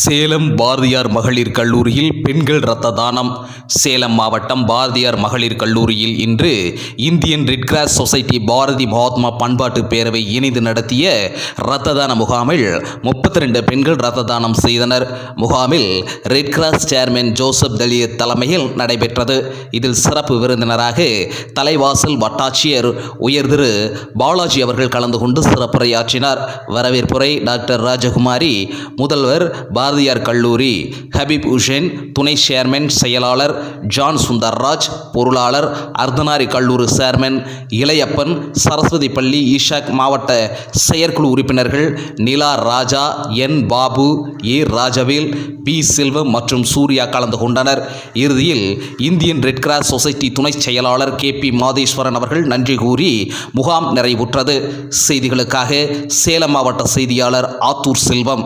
சேலம் பாரதியார் மகளிர் கல்லூரியில் பெண்கள் இரத்த தானம். சேலம் மாவட்டம் பாரதியார் மகளிர் கல்லூரியில் இன்று Indian Red Cross Society Bharathi Mahatma பண்பாட்டு பேரவை இணைந்து நடத்திய இரத்த தான முகாமில் முப்பத்தி ரெண்டு பெண்கள் இரத்த தானம் செய்தனர். முகாமில் Red Cross chairman Joseph Thaliath தலைமையில் நடைபெற்றது. இதில் சிறப்பு விருந்தினராக தலைவாசல் வட்டாட்சியர் உயர் திரு பாலாஜி அவர்கள் கலந்து கொண்டு சிறப்புரையாற்றினார். வரவேற்புரை டாக்டர் ராஜகுமாரி முதல்வர் பாரதியார் கல்லூரி ஹபீப் உஷேன் துணை சேர்மன் செயலாளர் ஜான் சுந்தர்ராஜ் பொருளாளர் அர்த்தனாரி கல்லூரி சேர்மன் இளையப்பன் சரஸ்வதி பள்ளி ஈஷாக் மாவட்ட செயற்குழு உறுப்பினர்கள் Nila Raja N Babu A Rajavel P Selvam மற்றும் சூர்யா கலந்து கொண்டனர். இறுதியில் இந்தியன் ரெட் கிராஸ் சொசைட்டி துணை செயலாளர் கே பி மாதேஸ்வரன் அவர்கள் நன்றி கூறி முகாம் நிறைவுற்றது. செய்திகளுக்காக சேலம் மாவட்ட செய்தியாளர் ஆத்தூர் செல்வம்.